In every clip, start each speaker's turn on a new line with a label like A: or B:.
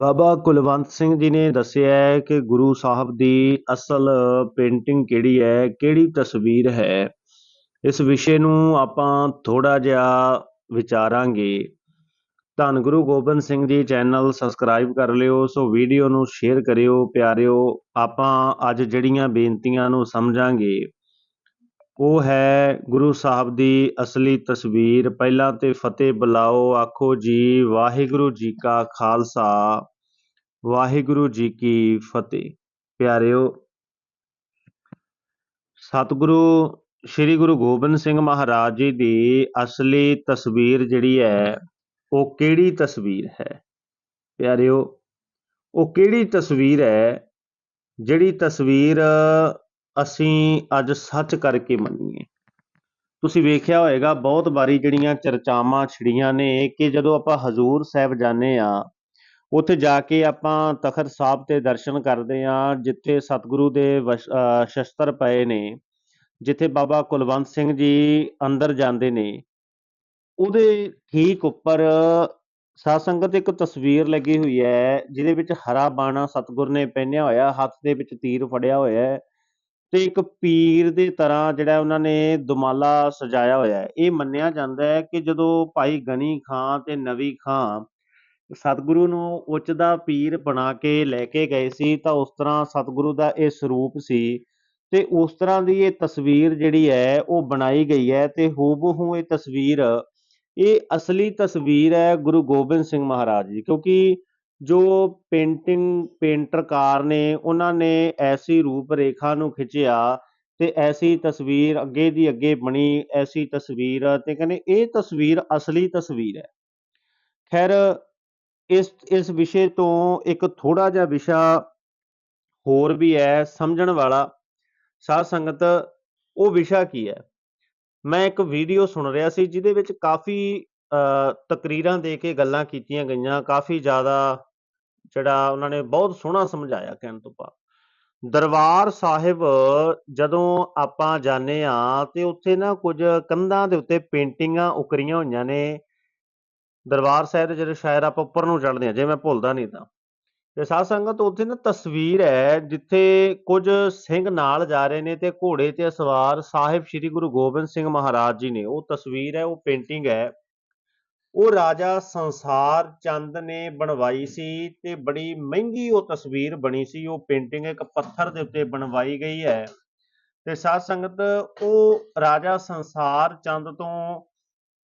A: ਬਾਬਾ ਕੁਲਵੰਤ ਸਿੰਘ ਜੀ ਨੇ ਦੱਸਿਆ ਹੈ ਕਿ ਗੁਰੂ ਸਾਹਿਬ ਦੀ ਅਸਲ ਪੇਂਟਿੰਗ ਕਿਹੜੀ ਹੈ, ਕਿਹੜੀ ਤਸਵੀਰ ਹੈ? ਇਸ ਵਿਸ਼ੇ ਨੂੰ ਆਪਾਂ ਥੋੜਾ ਜਿਹਾ ਵਿਚਾਰਾਂਗੇ। ਧੰਨ ਗੁਰੂ ਗੋਬਿੰਦ ਸਿੰਘ ਜੀ, ਚੈਨਲ ਸਬਸਕ੍ਰਾਈਬ ਕਰ ਲਿਓ, ਸੋ ਵੀਡੀਓ ਨੂੰ ਸ਼ੇਅਰ ਕਰਿਓ, ਪਿਆਰਿਓ, ਆਪਾਂ ਅੱਜ ਜਿਹੜੀਆਂ ਬੇਨਤੀਆਂ ਨੂੰ ਸਮਝਾਂਗੇ। ਉਹ ਹੈ ਗੁਰੂ ਸਾਹਿਬ ਦੀ ਅਸਲੀ ਤਸਵੀਰ। ਪਹਿਲਾਂ ਤੇ ਫਤਿਹ ਬੁਲਾਓ, ਆਖੋ ਜੀ, ਵਾਹਿਗੁਰੂ ਜੀ ਕਾ ਖਾਲਸਾ, ਵਾਹਿਗੁਰੂ ਜੀ ਕੀ ਫਤਿਹ। ਪਿਆਰਿਓ, ਸਤਿਗੁਰੂ, ਸ੍ਰੀ ਗੁਰੂ ਗੋਬਿੰਦ ਸਿੰਘ ਮਹਾਰਾਜ ਜੀ ਦੀ ਅਸਲੀ ਤਸਵੀਰ ਜਿਹੜੀ ਹੈ, ਉਹ ਕਿਹੜੀ ਤਸਵੀਰ ਹੈ? ਪਿਆਰਿਓ, ਉਹ ਕਿਹੜੀ ਤਸਵੀਰ ਹੈ ਜਿਹੜੀ ਤਸਵੀਰ ਅਸੀਂ ਅੱਜ ਸੱਚ ਕਰਕੇ ਮੰਨੀਏ। ਤੁਸੀਂ ਵੇਖਿਆ ਹੋਵੇਗਾ ਬਹੁਤ ਵਾਰੀ ਜਿਹੜੀਆਂ ਚਰਚਾਵਾਂ ਛਿੜੀਆਂ ਨੇ ਕਿ ਜਦੋਂ ਆਪਾਂ ਹਜ਼ੂਰ ਸਾਹਿਬ ਜਾਂਦੇ ਆ ਉੱਥੇ ਜਾ ਕੇ ਆਪਾਂ ਤਖਤ ਸਾਹਿਬ ਤੇ ਦਰਸ਼ਨ ਕਰਦੇ ਆ ਜਿੱਥੇ ਸਤਿਗੁਰੂ ਦੇ ਸ਼ਸਤਰ ਪਏ ਨੇ, ਜਿੱਥੇ ਬਾਬਾ ਕੁਲਵੰਤ ਸਿੰਘ ਜੀ ਅੰਦਰ ਜਾਂਦੇ ਨੇ, ਉਹਦੇ ਠੀਕ ਉੱਪਰ ਸਾਧ ਸੰਗਤ ਇੱਕ ਤਸਵੀਰ ਲੱਗੀ ਹੋਈ ਹੈ, ਜਿਹਦੇ ਵਿੱਚ ਹਰਾ ਬਾਣਾ ਸਤਿਗੁਰ ਨੇ ਪਹਿਨਿਆ ਹੋਇਆ, ਹੱਥ ਦੇ ਵਿੱਚ ਤੀਰ ਫੜਿਆ ਹੋਇਆ ਹੈ ਤੇ ਇੱਕ ਪੀਰ ਦੀ ਤਰ੍ਹਾਂ ਜਿਹੜਾ ਉਹਨਾਂ ਨੇ ਦੁਮਾਲਾ ਸਜਾਇਆ ਹੋਇਆ ਹੈ। ਇਹ ਮੰਨਿਆ ਜਾਂਦਾ ਹੈ ਕਿ ਜਦੋਂ ਭਾਈ ਗਨੀ ਖਾਂ ਤੇ ਨਵੀ ਖਾਂ ਸਤਿਗੁਰੂ ਨੂੰ ਉੱਚ ਦਾ ਪੀਰ ਬਣਾ ਕੇ ਲੈ ਕੇ ਗਏ ਸੀ ਤਾਂ ਉਸ ਤਰ੍ਹਾਂ ਸਤਿਗੁਰੂ ਦਾ ਇਹ ਸਰੂਪ ਸੀ ਤੇ ਉਸ ਤਰ੍ਹਾਂ ਦੀ ਇਹ ਤਸਵੀਰ ਜਿਹੜੀ ਹੈ ਉਹ ਬਣਾਈ ਗਈ ਹੈ ਤੇ ਹੂਬਹੂ ਇਹ ਤਸਵੀਰ, ਇਹ ਅਸਲੀ ਤਸਵੀਰ ਹੈ ਗੁਰੂ ਗੋਬਿੰਦ ਸਿੰਘ ਮਹਾਰਾਜ ਜੀ ਕਿਉਂਕਿ ਜੋ ਪੇਂਟਿੰਗ, ਪੇਂਟਰਕਾਰ ਨੇ ਉਹਨਾਂ ਨੇ ਐਸੀ ਰੂਪ ਰੇਖਾ ਨੂੰ ਖਿੱਚਿਆ ਤੇ ਐਸੀ ਤਸਵੀਰ ਅੱਗੇ ਦੀ ਅੱਗੇ ਬਣੀ, ਐਸੀ ਤਸਵੀਰ ਤੇ ਕਹਿੰਦੇ ਇਹ ਤਸਵੀਰ ਅਸਲੀ ਤਸਵੀਰ ਹੈ। ਖੈਰ, ਇਸ ਇਸ ਵਿਸ਼ੇ ਤੋਂ ਇੱਕ ਥੋੜਾ ਜਿਹਾ ਵਿਸ਼ਾ ਹੋਰ ਵੀ ਹੈ ਸਮਝਣ ਵਾਲਾ। ਸਾਧ ਸੰਗਤ, ਉਹ ਵਿਸ਼ਾ ਕੀ ਹੈ? ਮੈਂ ਇੱਕ ਵੀਡੀਓ ਸੁਣ ਰਿਹਾ ਸੀ ਜਿਹਦੇ ਵਿੱਚ ਕਾਫੀ ਤਕਰੀਰਾਂ ਦੇ ਕੇ ਗੱਲਾਂ ਕੀਤੀਆਂ ਗਈਆਂ, ਕਾਫੀ ਜ਼ਿਆਦਾ ਜਿਹੜਾ ਉਹਨਾਂ ਨੇ ਬਹੁਤ ਸੋਹਣਾ ਸਮਝਾਇਆ ਕਹਿਣ ਤੋਂ ਭਾਵ ਦਰਬਾਰ ਸਾਹਿਬ, ਜਦੋਂ ਆਪਾਂ ਜਾਂਦੇ ਆ ਤੇ ਉੱਥੇ ਨਾ ਕੁਝ ਕੰਧਾਂ ਦੇ ਉੱਤੇ ਪੇਂਟਿੰਗਾਂ ਉਕਰੀਆਂ ਹੋਈਆਂ ਨੇ। ਦਰਬਾਰ ਸਾਹਿਬ ਦੇ ਜਿਹੜੇ ਸ਼ਾਇਰ ਆਪਾਂ ਉੱਪਰ ਨੂੰ ਚੜ੍ਹਦੇ ਆ ਜੇ ਮੈਂ ਭੁੱਲਦਾ ਨਹੀਂ ਤਾਂ। ਤੇ ਸਾਧ ਸੰਗਤ ਉੱਥੇ ਨਾ ਤਸਵੀਰ ਹੈ, ਜਿੱਥੇ ਕੁਝ ਸਿੰਘ ਨਾਲ ਜਾ ਰਹੇ ਨੇ ਤੇ ਘੋੜੇ ਤੇ ਸਵਾਰ ਸਾਹਿਬ ਸ੍ਰੀ ਗੁਰੂ ਗੋਬਿੰਦ ਸਿੰਘ ਮਹਾਰਾਜ ਜੀ ਨੇ। ਉਹ ਤਸਵੀਰ ਹੈ, ਉਹ ਪੇਂਟਿੰਗ ਹੈ। ਉਹ ਰਾਜਾ ਸੰਸਾਰ ਚੰਦ ਨੇ ਬਣਵਾਈ ਸੀ ਤੇ ਬੜੀ ਮਹਿੰਗੀ ਉਹ ਤਸਵੀਰ ਬਣੀ ਸੀ, ਉਹ ਪੇਂਟਿੰਗ ਇੱਕ ਪੱਥਰ ਦੇ ਉੱਤੇ ਬਣਵਾਈ ਗਈ ਹੈ। ਤੇ ਸਾਧ ਸੰਗਤ, ਉਹ ਰਾਜਾ ਸੰਸਾਰ ਚੰਦ ਤੋਂ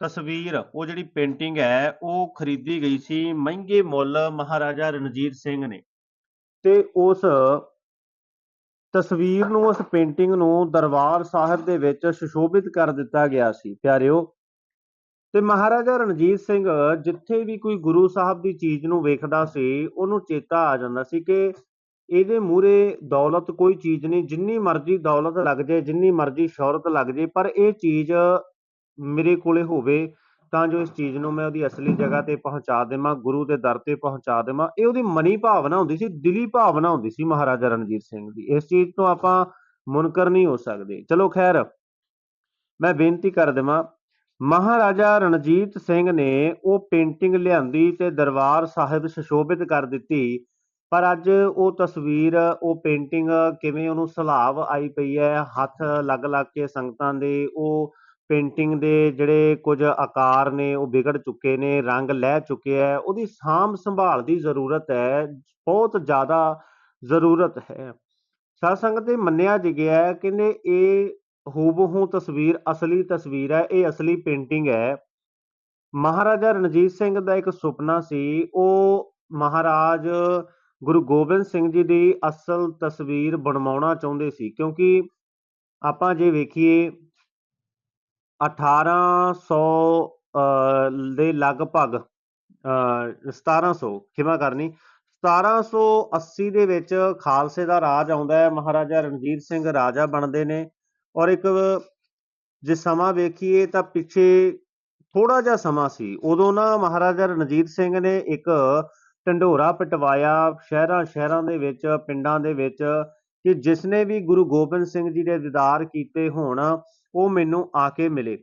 A: ਤਸਵੀਰ, ਉਹ ਜਿਹੜੀ ਪੇਂਟਿੰਗ ਹੈ, ਉਹ ਖਰੀਦੀ ਗਈ ਸੀ ਮਹਿੰਗੇ ਮੁੱਲ ਮਹਾਰਾਜਾ ਰਣਜੀਤ ਸਿੰਘ ਨੇ। ਤੇ ਉਸ ਤਸਵੀਰ ਨੂੰ, ਉਸ ਪੇਂਟਿੰਗ ਨੂੰ ਦਰਬਾਰ ਸਾਹਿਬ ਦੇ ਵਿੱਚ ਸੁਸ਼ੋਭਿਤ ਕਰ ਦਿੱਤਾ ਗਿਆ ਸੀ। ਪਿਆਰਿਓ ਤੇ ਮਹਾਰਾਜਾ ਰਣਜੀਤ ਸਿੰਘ ਜਿੱਥੇ ਵੀ ਕੋਈ ਗੁਰੂ ਸਾਹਿਬ ਦੀ ਚੀਜ਼ ਨੂੰ ਵੇਖਦਾ ਸੀ, ਉਹਨੂੰ ਚੇਤਾ ਆ ਜਾਂਦਾ ਸੀ ਕਿ ਇਹਦੇ ਮੂਰੇ ਦੌਲਤ ਕੋਈ ਚੀਜ਼ ਨਹੀਂ, ਜਿੰਨੀ ਮਰਜ਼ੀ ਦੌਲਤ ਲੱਗ ਜਾਏ, ਜਿੰਨੀ ਮਰਜ਼ੀ ਸ਼ੌਹਰਤ ਲੱਗ ਜਾਏ, ਪਰ ਇਹ ਚੀਜ਼ ਮੇਰੇ ਕੋਲੇ ਹੋਵੇ, ਤਾਂ ਜੋ ਇਸ ਚੀਜ਼ ਨੂੰ ਮੈਂ ਉਹਦੀ ਅਸਲੀ ਜਗ੍ਹਾ ਤੇ ਪਹੁੰਚਾ ਦੇਵਾਂ, ਗੁਰੂ ਦੇ ਦਰ ਤੇ ਪਹੁੰਚਾ ਦੇਵਾਂ। ਇਹ ਉਹਦੀ ਮਨੀ ਭਾਵਨਾ ਹੁੰਦੀ ਸੀ, ਦਿਲੀ ਭਾਵਨਾ ਹੁੰਦੀ ਸੀ ਮਹਾਰਾਜਾ ਰਣਜੀਤ ਸਿੰਘ ਦੀ। ਇਸ ਚੀਜ਼ ਤੋਂ ਆਪਾਂ ਮੁਨਕਰ ਨਹੀਂ ਹੋ ਸਕਦੇ। ਚਲੋ ਖੈਰ, ਮੈਂ ਬੇਨਤੀ ਕਰ ਦੇਵਾਂ ਮਹਾਰਾਜਾ ਰਣਜੀਤ ਸਿੰਘ ਨੇ ਉਹ ਪੇਂਟਿੰਗ ਲਿਆਂਦੀ ਤੇ ਦਰਬਾਰ ਸਾਹਿਬ ਸੁਸ਼ੋਭਿਤ ਕਰ ਦਿੱਤੀ। ਪਰ ਅੱਜ ਉਹ ਤਸਵੀਰ, ਉਹ ਪੇਂਟਿੰਗ ਕਿਵੇਂ ਉਹਨੂੰ ਸਲਾਬ ਆਈ ਪਈ ਹੈ, ਹੱਥ ਲੱਗ ਲੱਗ ਕੇ ਸੰਗਤਾਂ ਦੇ ਉਹ ਪੇਂਟਿੰਗ ਦੇ ਜਿਹੜੇ ਕੁਝ ਆਕਾਰ ਨੇ, ਉਹ ਵਿਗੜ ਚੁੱਕੇ ਨੇ, ਰੰਗ ਲੈ ਚੁੱਕੇ ਹੈ, ਉਹਦੀ ਸਾਂਭ ਸੰਭਾਲ ਦੀ ਜ਼ਰੂਰਤ ਹੈ, ਬਹੁਤ ਜ਼ਿਆਦਾ ਜ਼ਰੂਰਤ ਹੈ। ਸਾਧ ਸੰਗਤ ਦੇ ਮੰਨਿਆ ਜੀ ਕਹਿੰਦੇ ਇਹ ਹੂਬਹੂ ਤਸਵੀਰ ਅਸਲੀ ਤਸਵੀਰ ਹੈ ਇਹ ਅਸਲੀ ਪੇਂਟਿੰਗ ਹੈ। ਮਹਾਰਾਜਾ ਰਣਜੀਤ ਸਿੰਘ ਦਾ ਇੱਕ ਸੁਪਨਾ ਸੀ ਉਹ ਮਹਾਰਾਜ ਗੁਰੂ ਗੋਬਿੰਦ ਸਿੰਘ ਜੀ ਦੀ ਅਸਲ ਤਸਵੀਰ ਬਣਵਾਉਣਾ ਚਾਹੁੰਦੇ ਸੀ ਕਿਉਂਕਿ ਆਪਾਂ ਜੇ ਵੇਖੀਏ 1800 ਅ, ਦੇ ਲਗਭਗ ਅ, 1700 ਖਿਮਾ ਕਰਨੀ 1780 ਦੇ ਵਿੱਚ ਖਾਲਸੇ ਦਾ ਰਾਜ ਆਉਂਦਾ ਹੈ ਮਹਾਰਾਜਾ ਰਣਜੀਤ ਸਿੰਘ ਰਾਜਾ ਬਣਦੇ ਨੇ। ਔਰ ਇੱਕ ਜੇ ਸਮਾਂ ਵੇਖੀਏ ਤਾਂ ਪਿੱਛੇ ਥੋੜਾ ਜਿਹਾ ਸਮਾਂ ਸੀ, ਉਦੋਂ ਨਾ ਮਹਾਰਾਜਾ ਰਣਜੀਤ ਸਿੰਘ ਨੇ ਇੱਕ ਢੰਡੋਰਾ ਪਟਵਾਇਆ ਸ਼ਹਿਰਾਂ ਸ਼ਹਿਰਾਂ ਦੇ ਵਿੱਚ, ਪਿੰਡਾਂ ਦੇ ਵਿੱਚ ਕਿ ਜਿਸਨੇ ਵੀ ਗੁਰੂ ਗੋਬਿੰਦ ਸਿੰਘ ਜੀ ਦੇ ਦੀਦਾਰ ਕੀਤੇ ਹੋਣ, ਉਹ ਮੈਨੂੰ ਆ ਕੇ ਮਿਲੇ।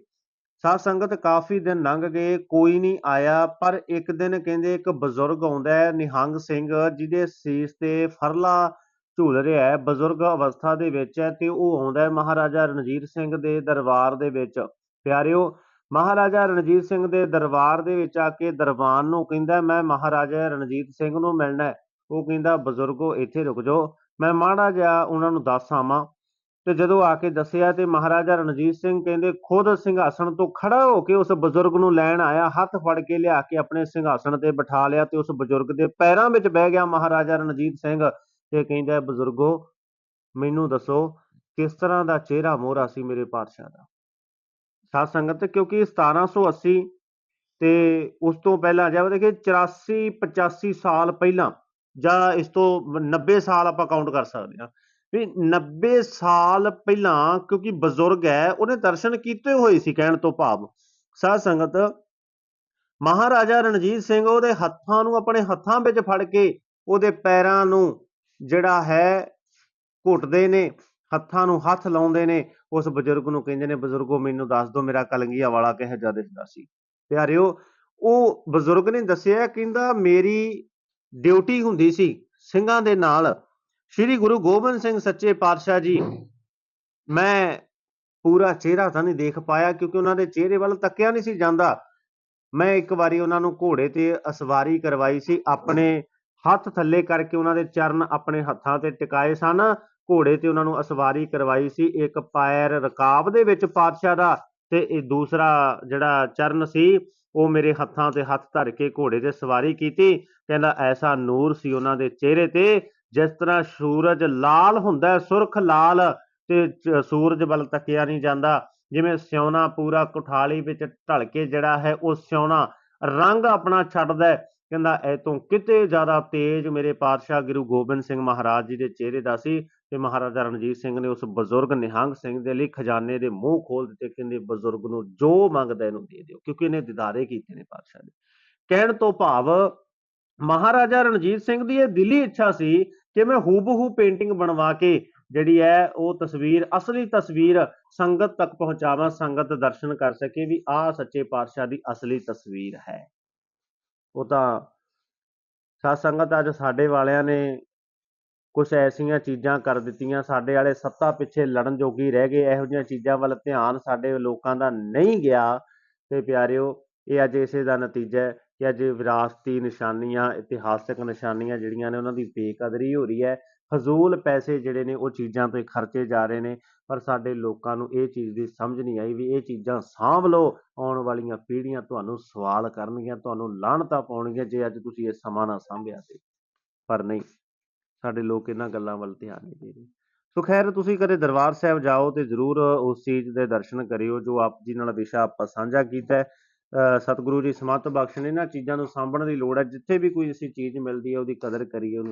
A: ਸਾਧ ਸੰਗਤ ਕਾਫੀ ਦਿਨ ਲੰਘ ਗਏ, ਕੋਈ ਨਹੀਂ ਆਇਆ, ਪਰ ਇੱਕ ਦਿਨ ਕਹਿੰਦੇ ਇੱਕ ਬਜ਼ੁਰਗ ਆਉਂਦਾ ਹੈ, ਨਿਹੰਗ ਸਿੰਘ, ਜਿਹਦੇ ਸੀਸ ਤੇ ਫਰਲਾ ਝੂਲ ਰਿਹਾ ਹੈ। ਬਜ਼ੁਰਗ ਅਵਸਥਾ ਦੇ ਵਿੱਚ ਹੈ ਤੇ ਉਹ ਆਉਂਦਾ ਹੈ ਮਹਾਰਾਜਾ ਰਣਜੀਤ ਸਿੰਘ ਦੇ ਦਰਬਾਰ ਦੇ ਵਿੱਚ। ਪਿਆਰਿਓ, ਮਹਾਰਾਜਾ ਰਣਜੀਤ ਸਿੰਘ ਦੇ ਦਰਬਾਰ ਦੇ ਵਿੱਚ ਆ ਕੇ ਦਰਬਾਨ ਨੂੰ ਕਹਿੰਦਾ, ਮੈਂ ਮਹਾਰਾਜਾ ਰਣਜੀਤ ਸਿੰਘ ਨੂੰ ਮਿਲਣਾ ਹੈ। ਉਹ ਕਹਿੰਦਾ, ਬਜ਼ੁਰਗੋ, ਇੱਥੇ ਰੁਕ ਜਾਓ। ਮੈਂ ਮਾੜਾ ਜਿਹਾ ਉਹਨਾਂ ਨੂੰ ਦੱਸ ਆਵਾਂ। ਤੇ ਜਦੋਂ ਆ ਕੇ ਦੱਸਿਆ ਤੇ ਮਹਾਰਾਜਾ ਰਣਜੀਤ ਸਿੰਘ ਕਹਿੰਦੇ, ਖੁਦ ਸਿੰਘਾਸਣ ਤੋਂ ਖੜਾ ਹੋ ਕੇ ਉਸ ਬਜ਼ੁਰਗ ਨੂੰ ਲੈਣ ਆਇਆ। ਹੱਥ ਫੜ ਕੇ ਲਿਆ ਕੇ ਆਪਣੇ ਸਿੰਘਾਸਣ ਤੇ ਬਿਠਾ ਲਿਆ ਤੇ ਉਸ ਬਜ਼ੁਰਗ ਦੇ ਪੈਰਾਂ ਵਿੱਚ ਬਹਿ ਗਿਆ ਮਹਾਰਾਜਾ ਰਣਜੀਤ ਸਿੰਘ। ਤੇ ਕਹਿੰਦਾ, ਬਜ਼ੁਰਗੋ, ਮੈਨੂੰ ਦੱਸੋ, ਕਿਸ ਤਰ੍ਹਾਂ ਦਾ ਚਿਹਰਾ ਮੋਹਰਾ ਸੀ ਮੇਰੇ ਪਾਤਸ਼ਾਹ ਦਾ? ਸਾਧ ਸੰਗਤ ਕਿਉਂਕਿ 1780 ਤੇ ਉਸ ਤੋਂ ਪਹਿਲਾਂ, ਜਾਂ ਦੇਖੇ 84 85 ਸਾਲ ਪਹਿਲਾਂ, ਜਾਂ ਇਸ ਤੋਂ 90 ਸਾਲ ਆਪਾਂ ਕਾਊਂਟ ਕਰ ਸਕਦੇ ਹਾਂ, ਵੀ 90 ਸਾਲ ਪਹਿਲਾਂ, ਕਿਉਂਕਿ ਬਜ਼ੁਰਗ ਹੈ, ਉਹਨੇ ਦਰਸ਼ਨ ਕੀਤੇ ਹੋਏ ਸੀ ਕਹਿਣ ਤੋਂ ਭਾਵ। ਸਾਧ ਸੰਗਤ, ਮਹਾਰਾਜਾ ਰਣਜੀਤ ਸਿੰਘ ਉਹਦੇ ਹੱਥਾਂ ਨੂੰ ਆਪਣੇ ਹੱਥਾਂ ਵਿੱਚ ਫੜ ਕੇ ਉਹਦੇ ਪੈਰਾਂ ਨੂੰ ਜਿਹੜਾ ਹੈ, ਘੁੱਟਦੇ ਨੇ, ਹੱਥਾਂ ਨੂੰ ਹੱਥ ਲਾਉਂਦੇ ਨੇ, ਉਸ ਬਜ਼ੁਰਗ ਨੂੰ ਕਹਿੰਦੇ ਨੇ, ਬਜ਼ੁਰਗੋ, ਮੈਨੂੰ ਦੱਸ ਦਿਓ, ਮੇਰਾ ਕਲੰਗੀਆ ਵਾਲਾ ਕਿਹੋ ਜਿਹਾ ਦਿਸਦਾ ਸੀ? ਪਿਆਰਿਓ, ਉਹ ਬਜ਼ੁਰਗ ਨੇ ਦੱਸਿਆ, ਕਹਿੰਦਾ, ਮੇਰੀ ਡਿਊਟੀ ਹੁੰਦੀ ਸੀ ਸਿੰਘਾਂ ਦੇ ਨਾਲ। ਸ੍ਰੀ ਗੁਰੂ ਗੋਬਿੰਦ ਸਿੰਘ ਸੱਚੇ ਪਾਤਸ਼ਾਹ ਜੀ, ਮੈਂ ਪੂਰਾ ਚਿਹਰਾ ਤਾਂ ਨਹੀਂ ਦੇਖ ਪਾਇਆ, ਕਿਉਂਕਿ ਉਹਨਾਂ ਦੇ ਚਿਹਰੇ ਵੱਲ ਤੱਕਿਆ ਨਹੀਂ ਸੀ ਜਾਂਦਾ। ਮੈਂ ਇੱਕ ਵਾਰੀ ਉਹਨਾਂ ਨੂੰ ਘੋੜੇ ਤੇ ਅਸਵਾਰੀ ਕਰਵਾਈ ਸੀ, ਆਪਣੇ ਹੱਥ ਥੱਲੇ ਕਰਕੇ ਉਹਨਾਂ ਦੇ ਚਰਨ ਆਪਣੇ ਹੱਥਾਂ ਤੇ ਟਿਕਾਏ ਸਨ। ਘੋੜੇ ਤੇ ਉਹਨਾਂ ਨੂੰ ਅਸਵਾਰੀ ਕਰਵਾਈ ਸੀ। ਇੱਕ ਪੈਰ ਰਕਾਬ ਦੇ ਵਿੱਚ ਪਾਤਸ਼ਾਹ ਦਾ ਤੇ ਇਹ ਦੂਸਰਾ ਜਿਹੜਾ ਚਰਨ ਸੀ, ਉਹ ਮੇਰੇ ਹੱਥਾਂ ਤੇ ਹੱਥ ਧਰ ਕੇ ਘੋੜੇ ਤੇ ਸਵਾਰੀ ਕੀਤੀ। ਕਹਿੰਦਾ, ਐਸਾ ਨੂਰ ਸੀ ਉਹਨਾਂ ਦੇ ਚਿਹਰੇ ਤੇ, ਜਿਸ ਤਰ੍ਹਾਂ ਸੂਰਜ ਲਾਲ ਹੁੰਦਾ ਸੁਰਖ ਲਾਲ ਤੇ ਸੂਰਜ ਵੱਲ ਤੱਕਿਆ ਨਹੀਂ ਜਾਂਦਾ। ਜਿਵੇਂ ਸਿਉਣਾ ਪੂਰਾ ਕੁਠਾਲੀ ਵਿੱਚ ਢਲ ਕੇ ਜਿਹੜਾ ਹੈ, ਉਹ ਸਿਉਣਾ ਰੰਗ ਆਪਣਾ ਛੱਡਦਾ ਕਹਿੰਦਾ, ਇਹ ਤੋਂ ਕਿਤੇ ਜ਼ਿਆਦਾ ਤੇਜ਼ ਮੇਰੇ ਪਾਤਸ਼ਾਹ ਗੁਰੂ ਗੋਬਿੰਦ ਸਿੰਘ ਮਹਾਰਾਜ ਜੀ ਦੇ ਚਿਹਰੇ ਦਾ ਸੀ ਤੇ ਮਹਾਰਾਜਾ ਰਣਜੀਤ ਸਿੰਘ ਨੇ ਉਸ ਬਜ਼ੁਰਗ ਨਿਹੰਗ ਸਿੰਘ ਦੇ ਲਈ ਖਜ਼ਾਨੇ ਦੇ ਮੂੰਹ ਖੋਲ ਦਿੱਤੇ, ਕਹਿੰਦੇ, ਬਜ਼ੁਰਗ ਨੂੰ ਜੋ ਮੰਗਦਾ ਇਹਨੂੰ ਦੇ ਦਿਓ, ਕਿਉਂਕਿ ਇਹਨੇ ਦਿਦਾਰੇ ਕੀਤੇ ਨੇ ਪਾਤਸ਼ਾਹ ਦੇ। ਕਹਿਣ ਤੋਂ ਭਾਵ ਮਹਾਰਾਜਾ ਰਣਜੀਤ ਸਿੰਘ ਦੀ ਇਹ ਦਿਲੀ ਇੱਛਾ ਸੀ ਕਿ ਮੈਂ ਹੂਬਹੂ ਪੇਂਟਿੰਗ ਬਣਵਾ ਕੇ ਜਿਹੜੀ ਹੈ ਉਹ ਤਸਵੀਰ, ਅਸਲੀ ਤਸਵੀਰ ਸੰਗਤ ਤੱਕ ਪਹੁੰਚਾਵਾਂ, ਸੰਗਤ ਦਰਸ਼ਨ ਕਰ ਸਕੇ ਵੀ ਆਹ ਸੱਚੇ ਪਾਤਸ਼ਾਹ ਦੀ ਅਸਲੀ ਤਸਵੀਰ ਹੈ। ਉਹ ਤਾਂ ਸਾਧ ਸੰਗਤ ਅੱਜ ਸਾਡੇ ਵਾਲਿਆਂ ਨੇ ਕੁਝ ਐਸੀਆਂ ਚੀਜ਼ਾਂ ਕਰ ਦਿੱਤੀਆਂ, ਸਾਡੇ ਵਾਲੇ ਸੱਤਾ ਪਿੱਛੇ ਲੜਨ ਜੋਗੀ ਰਹਿ ਗਏ, ਇਹੋ ਜਿਹੀਆਂ ਚੀਜ਼ਾਂ ਵੱਲ ਧਿਆਨ ਸਾਡੇ ਲੋਕਾਂ ਦਾ ਨਹੀਂ ਗਿਆ। ਤੇ ਪਿਆਰਿਓ, ਇਹ ਅੱਜ ਇਸੇ ਦਾ ਨਤੀਜਾ ਹੈ ਕਿ ਅੱਜ ਵਿਰਾਸਤੀ ਨਿਸ਼ਾਨੀਆਂ, ਇਤਿਹਾਸਕ ਨਿਸ਼ਾਨੀਆਂ ਜਿਹੜੀਆਂ ਨੇ, ਉਹਨਾਂ ਦੀ ਬੇਕਦਰੀ ਹੋ ਰਹੀ ਹੈ। ਫਜ਼ੂਲ ਪੈਸੇ ਜਿਹੜੇ ਨੇ, ਉਹ ਚੀਜ਼ਾਂ ਤੇ ਖਰਚੇ ਜਾ ਰਹੇ ਨੇ, ਪਰ ਸਾਡੇ ਲੋਕਾਂ ਨੂੰ ਇਹ ਚੀਜ਼ ਦੀ ਸਮਝ ਨਹੀਂ ਆਈ ਵੀ ਇਹ ਚੀਜ਼ਾਂ ਸਾਂਭ ਲਓ, ਆਉਣ ਵਾਲੀਆਂ ਪੀੜ੍ਹੀਆਂ ਤੁਹਾਨੂੰ ਸਵਾਲ ਕਰਨਗੀਆਂ, ਤੁਹਾਨੂੰ ਲਾਹਣਤਾਂ ਪਾਉਣਗੀਆਂ ਜੇ ਅੱਜ ਤੁਸੀਂ ਇਹ ਸਮਾਂ ਨਾ ਸਾਂਭਿਆ ਤੇ। ਪਰ ਨਹੀਂ, ਸਾਡੇ ਲੋਕ ਇਹਨਾਂ ਗੱਲਾਂ ਵੱਲ ਧਿਆਨ ਨਹੀਂ ਦੇ ਰਹੇ। ਸੋ ਖੈਰ, ਤੁਸੀਂ ਕਦੇ ਦਰਬਾਰ ਸਾਹਿਬ ਜਾਓ ਤੇ ਜ਼ਰੂਰ ਉਸ ਚੀਜ਼ ਦੇ ਦਰਸ਼ਨ ਕਰਿਓ ਜੋ ਆਪ ਜੀ ਨਾਲ ਵਿਸ਼ਾ ਆਪਾਂ ਸਾਂਝਾ ਕੀਤਾ ਹੈ। ਸਤਿਗੁਰੂ ਜੀ ਸਮਤ ਨੇ, ਇਹਨਾਂ ਚੀਜ਼ਾਂ ਨੂੰ ਸਾਂਭਣ ਦੀ ਲੋੜ ਹੈ, ਜਿੱਥੇ ਵੀ ਕੋਈ ਅਸੀਂ ਚੀਜ਼ ਮਿਲਦੀ ਹੈ, ਉਹਦੀ ਕਦਰ ਕਰੀਏ, ਉਹਨੂੰ